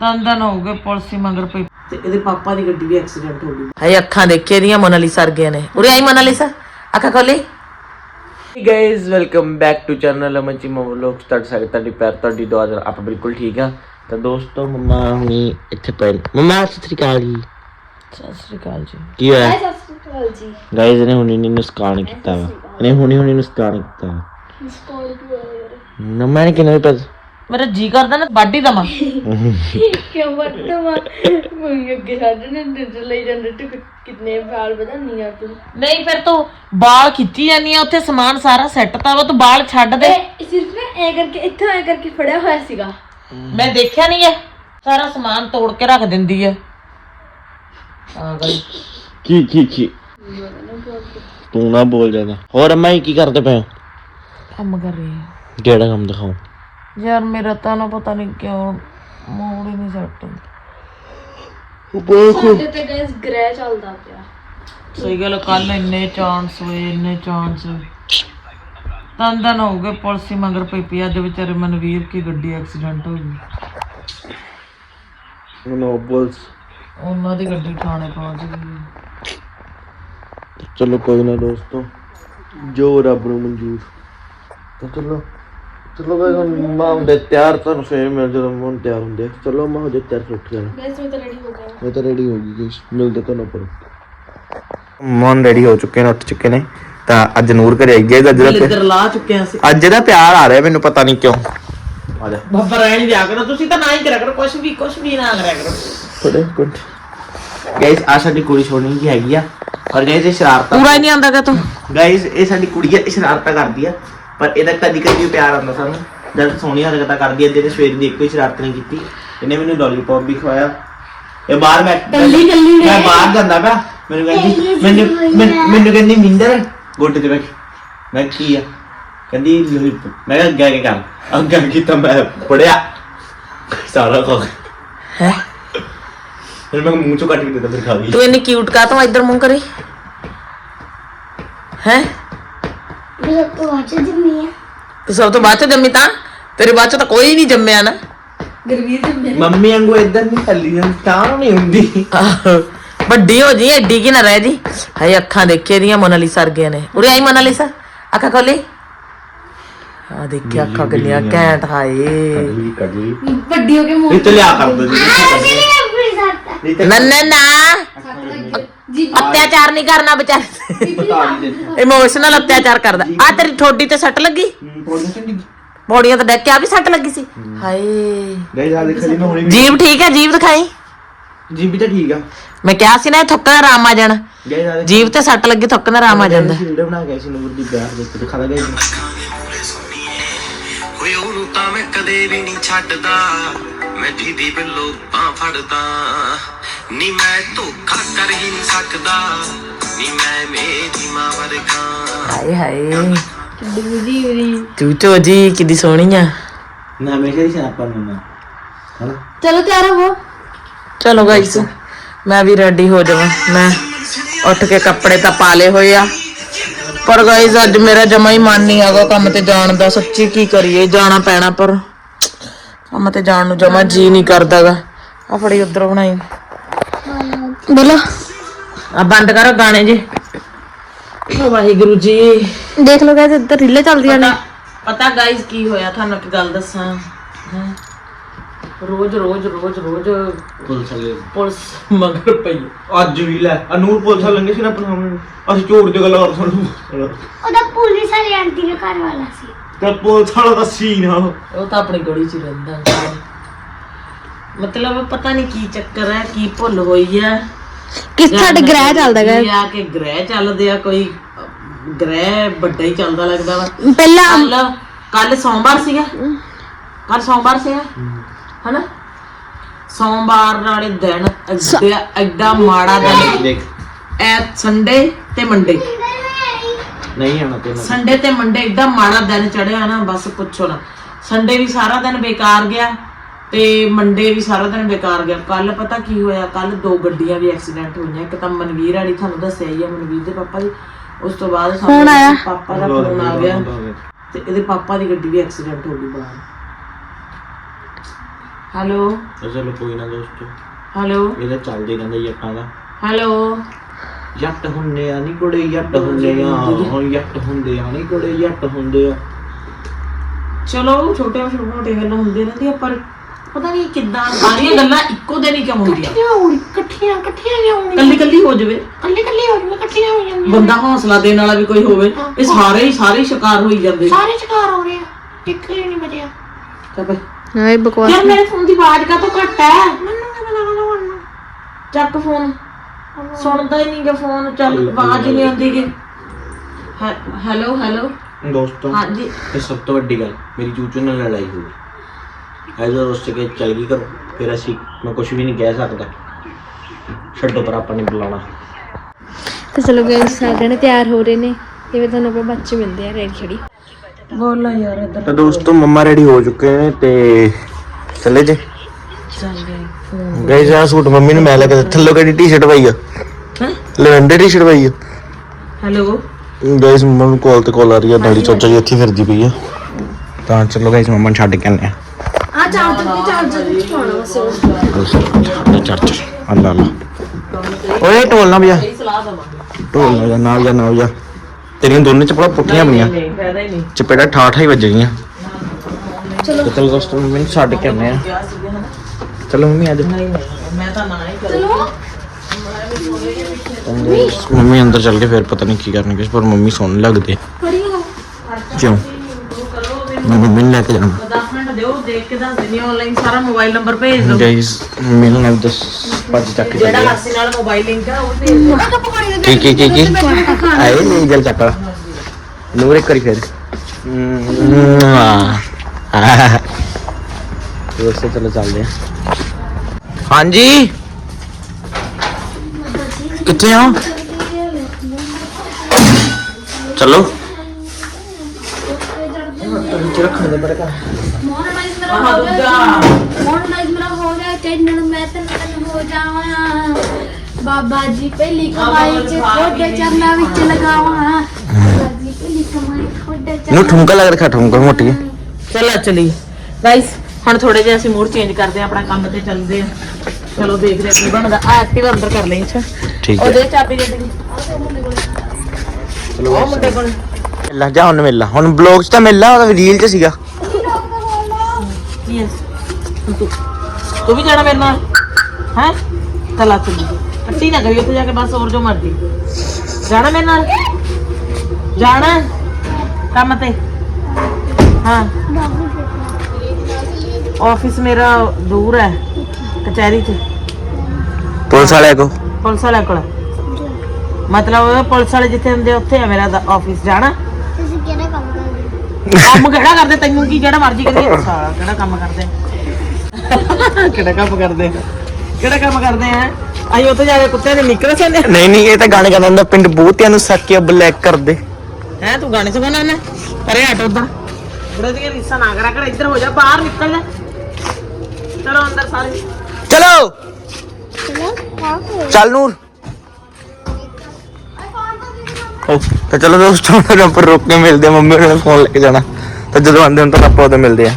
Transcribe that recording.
ਤਨ ਤਨ ਹੋ ਗਏ ਪੁਲਿਸ ਹੀ ਮਗਰ ਪਈ। ਤੇ ਇਹਦੇ ਪਾਪਾ ਦੀ ਗੱਡੀ ਵੀ ਐਕਸੀਡੈਂਟ ਹੋ ਗਈ। ਹਾਏ ਅੱਖਾਂ ਦੇਖੇ ਦੀਆਂ ਮੋਨਾਲੀਸਾ ਵਰਗੀਆਂ ਨੇ। ਉਰੇ ਆਈ ਮੋਨਾਲੀਸਾ। ਅੱਖਾਂ ਖੋਲੀ। Guys welcome back to channel ਅਮਨਚੀ ਮਵਲੋਗ ਸਟਾਰਟ ਸਾਰੇ ਤੁਹਾਡੀ ਪਿਆਰ ਤੁਹਾਡੀ ਦੁਆ ਜਰ ਆਪਾਂ ਬਿਲਕੁਲ ਠੀਕ ਆ ਤਾਂ ਦੋਸਤੋ ਮੰਮਾ ਹੁਣੀ ਇੱਥੇ ਪੈ ਮੰਮਾ ਸਤਿ ਸ੍ਰੀ ਅਕਾਲ ਜੀ। ਸਤਿ ਸ੍ਰੀ ਅਕਾਲ ਜੀ। ਕੀ ਹੋਇਆ? ਗਾਇਜ਼ ਨੇ ਹੁਣੀ ਨੇ ਨੁਸਕਾਨ ਕੀਤਾ ਵਾ। ਇਹਨੇ ਹੁਣੀ ਹੁਣੀ ਨੁਸਕਾਨ ਕੀਤਾ ਵਾ ਨਮਾ ਨੇ ਕਿੰਨੇ ਪੈਸੇ ਮੇਰਾ ਜੀ ਕਰਦਾ ਨਾ ਬਾਡੀ ਦਵਾਂ। ਕਿਉਂ ਵਰਤਵਾ ਮੈਂ ਅੱਗੇ ਸਾਡੇ ਨੇ ਦਿਨ ਲਈ ਜਾਂਦੇ ਤੂੰ ਕਿੰਨੇ ਵਾਲ ਵਧਾਨੀ ਆ ਤੂੰ। ਨਹੀਂ ਫਿਰ ਤੂੰ ਬਾਲ ਖਿੱਚੀ ਜਾਨੀ ਆ ਉੱਥੇ ਸਮਾਨ ਸਾਰਾ ਸੈੱਟ ਤਾ ਵਾ ਤੂੰ ਬਾਲ ਛੱਡ ਦੇ। ਇਹ ਸਿਰਫ ਨਾ ਐ ਕਰਕੇ ਇੱਥੋਂ ਐ ਕਰਕੇ ਫੜਿਆ ਹੋਇਆ ਸੀਗਾ। ਮੈਂ ਦੇਖਿਆ ਨਹੀਂ ਹੈ ਸਾਰਾ ਸਮਾਨ ਤੋੜ ਕੇ ਰੱਖ ਦਿੰਦੀ ਹਾਂ ਗਈ ਕੀ ਕੀ ਕੀ? ਤੂੰ ਨਾ ਬੋਲ ਜ਼ਿਆਦਾ। ਹੋਰ ਅੰਮਾ ਕੀ ਕਰਦੇ ਪਏ ਕੰਮ ਕਰ ਰਹੀ ਹੈ ਕਿਹੜਾ ਕੰਮ ਦਿਖਾਓ? ਯਾਰ ਮੇਰਾ ਤਾਂ ਨਾ ਪਤਾ ਨਹੀਂ ਕਿਉਂ ਮੂਡ ਹੀ ਨਹੀਂ ਸੈੱਟ ਸਾਡੇ ਤੇ ਗੈਸ ਗ੍ਰਹਿ ਚੱਲਦਾ ਪਿਆ। ਸਹੀ ਗੱਲ ਕੱਲ ਇੰਨੇ ਚਾਂਸ ਹੋਏ ਇੰਨੇ ਚਾਂਸ ਤਨ ਤਨ ਹੋ ਗਏ ਪੁਲਿਸ ਹੀ ਮਗਰ ਪਈ ਪਈ ਅੱਜ ਵਿਚਾਰੇ ਮਨਵੀਰ ਕੀ ਗੱਡੀ ਐਕਸੀਡੈਂਟ ਹੋ ਗਈ। ਨੋ ਬੋਲਸ ਉਹਨਾਂ ਦੀ ਗੱਡੀ ਥਾਣੇ ਪਹੁੰਚ ਗਈ। ਚਲੋ ਕੋਈ ਨਾ ਦੋਸਤੋ ਜੋ ਰੱਬ ਨੂੰ ਮਨਜ਼ੂਰ। ਤਾਂ ਚਲੋ। ਚਲੋ ਗਾਇਸ ਹੁਣ ਮਾਂ ਹੁੰਦੇ ਤਿਆਰ ਤੁਹਾਨੂੰ ਫੇਰ ਮਿਲ ਜਦੋਂ ਮਨ ਤਿਆਰ ਹੁੰਦੇ ਚਲੋ ਮਾਂ ਹੋ ਜਾ ਤਿਆਰ ਸੁੱਟ ਜਾਣਾ। ਗੈਸ ਮੈਂ ਤਾਂ ਰੈਡੀ ਹੋ ਗਿਆ। ਮੈਂ ਤਾਂ ਰੈਡੀ ਹੋ ਗਈ ਗਾਇਸ ਮਿਲਦੇ ਤੁਹਾਨੂੰ ਪਰ ਮਨ ਰੈਡੀ ਹੋ ਚੁੱਕੇ ਨੇ ਉੱਠ ਚੁੱਕੇ ਨੇ। ਤਾਂ ਅੱਜ ਨੂਰ ਘਰੇ ਆਈ ਜਾਏਗਾ ਅੱਜ ਦਾ ਇੱਧਰ ਲਾ ਚੁੱਕਿਆ ਸੀ। ਅੱਜ ਦਾ ਪਿਆਰ ਆ ਰਿਹਾ ਮੈਨੂੰ ਪਤਾ ਨਹੀਂ ਕਿਉਂ। ਆ ਜਾ। ਬੱਬਰ ਰਹਿਣ ਹੀ ਦਿਆ ਕਰੋ ਤੁਸੀਂ ਤਾਂ ਨਾ ਹੀ ਕਰਿਆ ਕਰੋ ਕੁਛ ਵੀ ਕੁਛ ਵੀ ਨਾ ਕਰਿਆ ਕਰੋ। ਥੋੜੇ ਕੁੰਟ ਗਾਇਸ ਆ ਸਾਡੀ ਕੁੜੀ ਸੋਣੀ ਕੀ ਹੈਗੀ ਆ। ਔਰ ਗਾਇਸ ਇਹ ਸ਼ਰਾਰਤਾਂ ਪੂਰਾ ਹੀ ਨਹੀਂ ਆਂਦਾਗਾ ਤੂੰ। ਗਾਇਸ ਇਹ ਸਾਡੀ ਕੁੜੀ ਆ ਇਹ ਸ਼ਰਾਰਤਾਂ ਕਰਦੀ ਆ। ਪਰ ਇਹਦਾ ਕਦੀ ਕਦੀ ਪਿਆਰ ਆਉਂਦਾ ਸਾਨੂੰ। ਜਦ ਸੋਹਣੀ ਹਰਕਤਾਂ ਕਰਦੀ ਆ ਤੇ ਇਹਨੇ ਸਵੇਰ ਦੀ ਇੱਕੋ ਹੀ ਸ਼ਰਾਰਤ ਨਹੀਂ ਕੀਤੀ। ਇਹਨੇ ਮੈਨੂੰ ਲੋਲੀਪੌਪ ਵੀ ਖਵਾਇਆ। ਇਹ ਬਾਹਰ ਮੈਂ ਕੱਲੀ ਕੱਲੀ ਮੈਂ ਬਾਹਰ ਜਾਂਦਾ ਪਿਆ। ਮੈਨੂੰ ਕਹਿੰਦੀ ਮੈਨੂੰ ਮੈਨੂੰ- ਕਹਿੰਦੀ ਮਿੰਦਰ ਗੋਡੇ ਤੇ ਬੈਠ। ਮੈਂ ਕਿਹਾ, ਕੀ ਆ? ਕਹਿੰਦੀ ਲੋਲੀਪੌਪ ਮੈਂ ਕਿਹਾ ਅੱਗੇ ਕਰ। ਅੱਗੇ ਅੱਗੇ ਤਾਂ ਮੈਂ ਪੜਿਆ ਸਾਰਾ ਖਾ ਹੈ? ਫਿਰ ਮੈਂ ਮੂੰਹ ਚੋਂ ਕੱਟ ਕੇ ਦਿੱਤਾ ਫਿਰ ਖਾ ਗਈ। ਤੂੰ ਇੰਨੀ ਕਿਊਟ ਕਾ ਤੂੰ ਇੱਧਰ ਮੂੰਹ ਕਰੀ? ਹੈ? ਮੇਰੇ ਤੋਂ ਵਾਚ ਜੰਮੀ ਆ। ਤੂੰ ਸਭ ਤੋਂ ਬਾਅਦ ਚ ਜੰਮੀ ਤਾਂ? ਤੇਰੇ ਬਾਅਦ ਚ ਤਾਂ ਕੋਈ ਨਹੀਂ ਜੰਮਿਆ ਨਾ। ਗਰਵੀਰ ਜੰਮੇ ਮੰਮੀ ਵਾਂਗੂ ਇਦਾਂ ਨਹੀਂ ਚੱਲੀ ਜਾਂ ਤਾਂ ਨਹੀਂ ਹੁੰਦੀ। ਆਹੋ। ਵੱਡੀ ਹੋ ਜੀ ਐਡੀ ਕੀ ਨਾ ਰਹਿ ਜੀ। ਹਾਏ ਅੱਖਾਂ ਦੇਖੇ ਦੀਆਂ ਮੋਨਾਲੀਸਾ ਵਰਗੀਆਂ ਨੇ। ਉਰੇ ਆਈ ਮੋਨਾਲੀਸਾ ਅੱਖਾਂ ਖੋਲੀ ਆ ਦੇਖਿਆ ਅੱਖਾਂ ਕਿੰਨੀਆਂ ਘੈਂਟ ਹਾਏ। ਕੱਢ ਲਈ ਵੱਡੀ ਹੋ ਕੇ ਮੂੰਹ ਇਹ ਤੇ ਲਿਆ ਕਰ ਦੋ ਜੀ। ਨਹੀਂ ਤੇ ਨਾ ਨਾ ਅਤਿਆਚਾਰ ਨਹੀਂ ਕਰਨਾ ਵਿਚਾਰੇ ਬਤਾ ਦੀ ਦੇ ਇਮੋਸ਼ਨਲ ਅਤਿਆਚਾਰ ਕਰਦਾ। ਆ ਤੇਰੀ ਠੋਡੀ ਤੇ ਸੱਟ ਲੱਗੀ? ਪੌੜੀ ਚੰਗੀ ਬੋੜੀਆਂ ਤੇ ਡੱਕ ਕੇ ਆ ਵੀ ਸੱਟ ਲੱਗੀ ਸੀ? ਹਾਏ। ਗਾਇਸ ਆ ਦੇਖ ਲਈ ਮੈਂ ਹੁਣੇ ਜੀਭ ਠੀਕ ਹੈ? ਜੀਭ ਦਿਖਾਈ? ਜੀ ਵੀ ਤਾਂ ਠੀਕ ਆ। ਮੈਂ ਕਿਹਾ ਸੀ ਨਾ ਇਹ ਥੁੱਕਣ ਆਰਾਮ ਆ ਜਾਣਾ। ਗਾਇਸ ਆ ਜੀਭ ਤੇ ਸੱਟ ਲੱਗੀ ਥੁੱਕਣ ਆਰਾਮ ਆ ਜਾਂਦਾ। ਵੀਡੀਓ ਬਣਾ ਕੇ ਸੀ ਨੂਰ ਦੀ ਵਿਆਹ ਦੇ ਦਿਖਾ ਦਾਂਗੇ ਓਏ ਉਹਨੂੰ ਤਾਂ ਮੈਂ ਕਦੇ ਵੀ ਨਹੀਂ ਛੱਡਦਾ। ਮੈਂ ਜਿਹਦੀ ਬਿੱਲੋ ਤਾਂ ਫੜਦਾ। ਨੀ ਮੈਂ ਧੋਖਾ ਕਰ ਹੀ ਨਹੀਂ ਸਕਦਾ ਨੀ ਮੈਂ ਮੇਰੀ ਮਾਂ ਵਰਗਾ। ਹਾਏ ਹਾਏ। ਦੂਜੀ ਵੀ ਚੂਚੋ ਜੀ ਕਿੱਡੀ ਸੋਹਣੀ ਆ। ਨਾ ਮੈਂ ਕਿਹਾ ਸੀ ਆਪਾਂ ਨੂੰ ਨਾ ਹਨਾ? ਚਲੋ ਤਿਆਰ ਹੋ। ਚਲੋ ਗਾਈਸ ਮੈਂ ਵੀ ਰੈਡੀ ਹੋ ਜਾਵਾਂ। ਮੈਂ ਉੱਠ ਕੇ ਕੱਪੜੇ ਤਾਂ ਪਾ ਲਏ ਹੋਏ ਆ। ਪਰ ਗਾਈਸ ਅੱਜ ਮੇਰਾ ਜਮਾ ਹੀ ਮਨ ਨਹੀਂ ਹੈਗਾ ਕੰਮ ਤੇ ਜਾਣ ਦਾ। ਸੱਚੀ ਕੀ ਕਰੀਏ ਜਾਣਾ ਪੈਣਾ ਪਰ ਕੰਮ ਤੇ ਜਾਣ ਨੂੰ ਜਮਾ ਜੀ ਨਹੀਂ ਕਰਦਾਗਾ ਆ ਫੜੀ ਉਧਰ ਬਣਾਈ। ਬੋਲੋ। ਆ ਬੰਦ ਕਰੋ ਗਾਣੇ ਜੀ। ਓ ਵਾਹਿਗੁਰੂ ਜੀ। ਦੇਖ ਲਓ ਗਾਇਸ ਇੱਧਰ ਰੀਲੇ ਚੱਲਦੀਆਂ ਨੇ। ਪਤਾ ਪਤਾ ਗਾਈਸ ਕੀ ਹੋਇਆ ਤੁਹਾਨੂੰ ਇੱਕ ਗੱਲ ਦੱਸਾਂ। ਹੈਂ? ਰੋਜ਼ ਰੋਜ਼ ਰੋਜ਼ ਰੋਜ਼ ਪੁਲਿਸ ਵਾਲੇ। ਪੁਲਿਸ ਮਗਰ ਪਈ। ਅੱਜ ਵੀ ਲੈ ਆ ਨੂਰ ਪੁਲਿਸ ਵਾਲੇ ਲੰਗੇ ਸੀ ਨਾ ਆਪਣੇ ਸਾਹਮਣੇ। ਅਸੀਂ ਝੂਠ ਦੀ ਗੱਲ ਕਰ ਸਾਨੂੰ ਉਹਦਾ ਪੁਲਿਸ ਵਾਲੇ ਆਂਟੀ ਦੇ ਘਰ ਵਾਲਾ ਸੀ। ਤੇ ਪੁਲਿਸ ਵਾਲਾ ਤਾਂ ਸੀਨ ਆ ਉਹ। ਉਹ ਤਾਂ ਆਪਣੀ ਗਲੀ 'ਚ ਹੀ ਰਹਿੰਦਾ। ਮਤਲਬ ਪਤਾ ਨਹੀਂ ਕੀ ਚੱਕਰ ਹੈ ਕੀ ਭੁੱਲ ਹੋਈ ਹੈ। ਕਿਸ ਸਾਡੇ ਗ੍ਰਹਿ ਚੱਲਦਾ ਗਾ? ਕੀ ਆ ਕਿ ਗ੍ਰਹਿ ਚੱਲਦੇ ਆ ਕੋਈ ਗ੍ਰਹਿ ਵੱਡਾ ਹੀ ਚੱਲਦਾ ਲੱਗਦਾ ਵਾ। ਪਹਿਲਾਂ ਕੱਲ ਕੱਲ ਸੋਮਵਾਰ ਸੀਗਾ। ਕੱਲ ਸੋਮਵਾਰ ਸੀਗਾ। ਹਨਾ? ਸੋਮਵਾਰ ਵਾਲੇ ਦਿਨ ਐਡਾ ਐਡਾ ਮਾੜਾ ਦਿਨ। ਦੇਖ। ਐ ਸੰਡੇ ਤੇ ਮੰਡੇ। ਨਹੀਂ ਆਣਾ ਤੇ ਸੰਡੇ ਤੇ ਮੰਡੇ ਇੱਕਦਮ ਮਾੜਾ ਦਿਨ ਚੜਿਆ ਨਾ ਬਸ ਪੁੱਛੋ ਨਾ। ਸੰਡੇ ਵੀ ਸਾਰਾ ਦਿਨ ਬੇਕਾਰ ਗਿਆ। ਤੇ ਮੰਡੇ ਵੀ ਸਾਰਾ ਦਿਨ ਬੇਕਾਰ ਗਿਆ। ਕੱਲ ਪਤਾ ਕੀ ਹੋਇਆ? ਕੱਲ ਦੋ ਗੱਡੀਆਂ ਵੀ ਐਕਸੀਡੈਂਟ ਹੋਈਆਂ। ਇੱਕ ਤਾਂ ਮਨਵੀਰ ਵਾਲੀ ਤੁਹਾਨੂੰ ਦੱਸਿਆ ਹੀ ਆ ਮਨਵੀਰ ਦੇ ਪਾਪਾ ਦੀ। ਉਸ ਤੋਂ ਬਾਅਦ ਸਾਨੂੰ ਪਾਪਾ ਦਾ ਫੋਨ ਆ ਗਿਆ। ਤੇ ਇਹਦੇ ਪਾਪਾ ਦੀ ਗੱਡੀ ਵੀ ਐਕਸੀਡੈਂਟ ਹੋ ਗਈ ਬਾਹਰ। ਹੈਲੋ? ਚਲੋ ਕੋਈ ਨਾ ਦੋਸਤੋ। ਹੈਲੋ? ਇਹ ਤਾਂ ਚੱਲਦੇ ਰਹਿੰਦਾ ਜੱਟਾਂ ਦਾ। ਹੈਲੋ? ਜੱਟ ਹੁੰਦੇ ਆ ਨਹੀਂ ਕੁੜੇ ਜੱਟ ਹੁੰਦੇ ਆ। ਹੁਣ ਜੱਟ ਹੁੰਦੇ ਆ ਨਹੀਂ ਕੁੜੇ ਜੱਟ ਹੁੰਦੇ ਆ। ਚਲੋ ਛੋਟੇ ਛੋਟੇ ਗੱਲਾਂ ਹੁੰਦੀਆਂ ਰਹਿੰਦੀਆਂ ਪਰ ਪਤਾ ਨਹੀਂ ਕਿੱਦਾਂ ਸਾਰੀਆਂ ਗੱਲਾਂ ਇੱਕੋ ਦਿਨ ਹੀ ਕਿਉਂ ਹੁੰਦੀਆਂ? ਇਕੱਠੀਆਂ ਇਕੱਠੀਆਂ ਨਹੀਂ ਹੋਣੀਆਂ ਕੱਲੀ ਕੱਲੀ ਹੋ ਜਾਵੇ। ਕੱਲੀ ਕੱਲੀ ਹੋ ਜਾਵੇ ਇਕੱਠੀਆਂ ਹੋ ਜਾਂਦੀਆਂ। ਬੰਦਾ ਹੌਸਲਾ ਦੇਣ ਵਾਲਾ ਵੀ ਕੋਈ ਹੋਵੇ ਇਹ ਸਾਰੇ ਹੀ ਸਾਰੇ ਹੀ ਸ਼ਿਕਾਰ ਹੋਈ ਜਾਂਦੇ। ਸਾਰੇ ਸ਼ਿਕਾਰ ਹੋ ਰਹੇ ਆ। ਇੱਕ ਹੀ ਨਹੀਂ ਬਚਿਆ। ਚੱਲ ਬਈ ਹਾਏ ਬਕਵਾਸ ਯਾਰ ਮੇਰੇ ਫੋਨ ਦੀ ਆਵਾਜ਼ ਕਾ ਤੋਂ ਘੱਟ ਹੈ? ਮੈਨੂੰ ਨਹੀਂ ਪਤਾ ਕਦੋਂ ਕਰਨਾ ਚੱਕ ਫੋਨ ਸੁਣਦਾ ਹੀ ਨਹੀਂਗਾ ਫੋਨ ਚੱਲ ਆਵਾਜ਼ ਹੀ ਨਹੀਂ ਆਉਂਦੀ ਗੀ। ਹੈ- ਹੈਲੋ ਹੈਲੋ ਦੋਸਤੋ ਹਾਂਜੀ। ਇਹ ਸਭ ਤੋਂ ਵੱਡੀ ਗੱਲ ਮੇਰੀ ਚੂਚੂ ਨਾਲ ਲੜਾਈ ਹੋਈ। ਐਜ਼ ਉਸ ਕੇ ਚੱਲ ਗਈ ਕਰੋ ਫਿਰ ਅਸੀਂ ਮੈਂ ਕੁਝ ਵੀ ਨਹੀਂ ਕਹਿ ਸਕਦਾ। ਛੱਡੋ ਪਰ ਆਪਾਂ ਨਹੀਂ ਬੁਲਾਉਣਾ। ਤੇ ਚਲੋ ਗਾਇਸ ਸਾਡੇ ਨੇ ਤਿਆਰ ਹੋ ਰਹੇ ਨੇ। ਜਿਵੇਂ ਤੁਹਾਨੂੰ ਆਪਾਂ ਬੱਚੇ ਮਿਲਦੇ ਆ ਰੈਡੀ ਖੜੀ। ਬੋਲਾ ਯਾਰ ਇੱਧਰ। ਤਾਂ ਦੋਸਤੋ ਮੰਮਾ ਰੈਡੀ ਹੋ ਚੁੱਕੇ ਨੇ ਤੇ ਚੱਲੇ ਜੇ। ਚੱਲ ਗਏ ਗਾਇਸ ਆ ਸੂਟ ਮੰਮੀ ਨੇ ਮੈਂ ਲੈ ਕੇ ਦਿੱਤਾ ਥੱਲੋਂ ਕਿਹੜੀ ਟੀ-ਸ਼ਰਟ ਪਾਈ ਆ? ਹੈਂ? ਲਵੈਂਡਰ ਟੀ-ਸ਼ਰਟ ਪਾਈ ਆ। ਹੈਲੋ? ਗਾਇਸ ਮੰਮਾ ਨੂੰ ਕਾਲ ਤੇ ਕਾਲ ਆ ਰਹੀ ਆ ਨਾਲੀ ਚਾਚਾ ਜੀ ਇੱਥੇ ਫਿਰਦੀ ਪਈ ਆ। ਤਾਂ ਚਲੋ ਗਾਇਸ ਮੰਮਾ ਨੂੰ ਛੱਡ ਕੇ ਆਨੇ ਆ। ਚਾਰਜਰ ਵੀ ਚਾਰਜਰ ਵਿੱਚ ਪਾਉਣਾ ਬਸ ਸਾਡੇ ਚਾਰਜਰ ਅੱਲਾ ਅੱਲਾ ਓਏ ਢੋਲ ਨਾ ਬਜਾ ਸਲਾਹ ਦਵਾਂਗੇ ਢੋਲ ਨਾ ਜਾ ਨਾਲ ਜਾ ਨਾਲ ਜਾ ਤੇਰੀਆਂ ਦੋਨੇ ਚੱਪਲਾਂ ਪੁੱਠੀਆਂ ਬਣੀਆਂ। ਨਹੀਂ ਫਾਇਦਾ ਹੀ ਨਹੀਂ। ਚਪੇੜਾ ਠਾਠਾ ਹੀ ਵੱਜਣੀਆਂ। ਚਲੋ। ਚਲੋ ਦੋਸਤੋ ਮੰਮੀ ਨੂੰ ਛੱਡ ਕੇ ਆਨੇ ਆ ਕਿਹਾ ਸੀਗਾ ਹਨਾ। ਚਲੋ ਮੰਮੀ ਅੱਜ। ਨਹੀਂ ਨਹੀਂ ਮੈਂ ਤਾਂ ਨਾ ਹੀ ਕਰੂੰ ਮੰਮੀ ਅੰਦਰ ਚੱਲ ਕੇ ਫਿਰ ਪਤਾ ਨਹੀਂ ਕੀ ਕਰਨਗੇ ਪਰ ਮੰਮੀ ਸੌਣ ਲੱਗਦੇ। ਕਿਉਂ? ਮੈਂ ਮੰਮੀ ਨੂੰ ਲੈ ਕੇ ਜਾਣਾ। 10 ਮਿੰਟ ਦਿਓ ਦੇਖ ਕੇ ਦੱਸ ਦਿੰਦੀ ਆਨਲਾਈਨ ਸਾਰਾ ਮੋਬਾਈਲ ਨੰਬਰ ਭੇਜ ਦਿਓ। ਗਾਇਸ ਮੰਮੀ ਨੂੰ ਨਾਲ ਦੱਸ ਭੱਜ ਚੱਕ ਕੇ ਜਿਹੜਾ ਚੱਲੇ ਹਰਸੀ ਨਾਲ ਮੋਬਾਈਲ ਲਿੰਕ ਆ ਉਹ ਭੇਜ ਦਿਓ। ਕੀ ਕੀ ਕੀ ਕੀ? ਆਏ ਨਹੀਂ ਜਲ ਚੱਕ ਲਾ। ਨੂਰ ਇੱਕ ਕਰੀ ਫਿਰ। ਦੋਸਤੋ ਚਲੋ ਚੱਲਦੇ ਆ। ਹਾਂਜੀ? ਕਿੱਥੇ ਆ ਚਲੋ। ਰੱਖਣ ਦੇ ਬਰਕਾ ਮੋਨਲਾਈਜ਼ ਮੇਰਾ ਆਹ ਮੋਨਲਾਈਜ਼ ਮੇਰਾ ਹੋ ਗਿਆ ਚੈਨਲ ਮੈਂ ਤੇ ਨਤਨ ਹੋ ਜਾਵਾਂ। ਬਾਬਾ ਜੀ ਪਹਿਲੀ ਕਮਾਈ ਚ ਤੁਹਾਡੇ ਚਰਨਾਂ ਵਿੱਚ ਲਗਾਵਾਂ। ਬਾਬਾ ਜੀ ਪਹਿਲੀ ਕਮਾਈ ਤੁਹਾਡੇ ਨੂੰ ਚਰਨਾਂ ਠੁਮਕਾ ਲੱਗ ਰਿਹਾ ਠੁਮਕਾ ਮੋਟੀ। ਚਲੋ ਚਲੀ। ਗਾਇਸ ਹੁਣ ਥੋੜੇ ਜਿਹਾ ਅਸੀਂ ਮੂਡ ਚੇਂਜ ਕਰਦੇ ਆ ਆਪਣਾ ਕੰਮ ਤੇ ਚੱਲਦੇ ਆ ਚਲੋ ਦੇਖਦੇ ਆ ਕੀ ਬਣਦਾ। ਆ ਐਕਟਿਵ ਅੰਦਰ ਕਰ ਲਈ ਅੱਛਾ ਠੀਕ ਹੈ। ਉਹਦੇ ਚਾਬੀ ਦੇ ਦੇ। ਚਲੋ ਉਹ ਮੁੰਡੇ ਕੋਲ। ਮਿਲ ਜਾ ਹੁਣ ਮਿਲ ਲਾ ਹੁਣ ਬਲੌਗ 'ਚ ਤਾਂ ਮਿਲ ਲਾ ਰੀਲ 'ਚ ਸੀਗਾ। ਯੈਸ ਤੂੰ ਤੂੰ ਵੀ ਜਾਣਾ ਮੇਰੇ ਨਾਲ? ਹੈ? ਚਲਾ ਚੱਲੀ ਅੱਟੀ ਨਾ ਕਰੀ ਉੱਥੇ ਜਾ ਕੇ ਬਸ ਹੋਰ ਜੋ ਮਰਜ਼ੀ। ਜਾਣਾ ਮੇਰੇ ਨਾਲ? ਜਾਣਾ? ਕੰਮ ਤੇ? ਹਾਂ। ਆਫਿਸ ਮੇਰਾ ਦੂਰ ਹੈ ਕਚਹਿਰੀ ਚ। ਪੁਲਿਸ ਵਾਲਿਆਂ ਕੋ ਪੁਲਿਸ ਵਾਲੇ ਕੋਲ। ਮਤਲਬ ਪੁਲਿਸ ਵਾਲੇ ਜਿੱਥੇ ਹੁੰਦੇ ਉੱਥੇ ਹੈ ਮੇਰਾ ਆਫਿਸ ਜਾਣਾ ਤੁਸੀਂ ਕਿਹੜਾ ਕੰਮ ਕਰਦੇ ਕੰਮ ਕਿਹੜਾ ਕਰਦੇ? ਤੈਨੂੰ ਕੀ ਜਿਹੜਾ ਮਰਜ਼ੀ ਕਰੀਏ? ਸਾਲਾ ਕਿਹੜਾ ਕੰਮ ਕਰਦੇ? ਕਿਹੜਾ ਕੰਮ ਕਰਦੇ? ਕਿਹੜਾ ਕੰਮ ਕਰਦੇ ਆ? ਅਸੀਂ ਉੱਥੇ ਜਾ ਕੇ ਕੁੱਤਿਆਂ ਦੇ ਨਿਕਲ ਸੈਨੇ ਨਹੀਂ ਨਹੀਂ ਇਹ ਤਾਂ ਗਾਣੇ ਗਾਉਂਦਾ ਹੁੰਦਾ ਪਿੰਡ ਬੂਤਿਆਂ ਨੂੰ ਸੱਕਿਆ ਬਲੈਕ ਕਰਦੇ। ਹੈ ਤੂੰ ਗਾਣੇ ਸੁਣਾਉਣਾ ਨਾ ਪਰੇ ਹਟ ਉਧਰ। ਬੜੇ ਦੀਆਂ ਰੀਸਾਂ ਨਾ ਕਰਾ ਕਰ ਇੱਧਰ ਹੋ ਜਾ ਬਾਹਰ ਨਿਕਲ ਜਾ। ਚਲੋ ਅੰਦਰ ਸਾਰੇ। ਚਲੋ! ਚਲੋ ਚੱਲ ਨੂਰ। ਓ ਤਾਂ ਚਲੋ ਦੋਸਤੋ ਹੁਣ ਆਪਾਂ ਕੇ ਮਿਲਦੇ ਆ ਮੰਮੀ ਉਹਨਾਂ ਨੇ ਫੋਨ ਲੈ ਕੇ ਜਾਣਾ। ਤਾਂ ਜਦੋਂ ਆਉਂਦੇ ਹੁਣ ਤਾਂ ਆਪਾਂ ਉਦੋਂ ਮਿਲਦੇ ਆ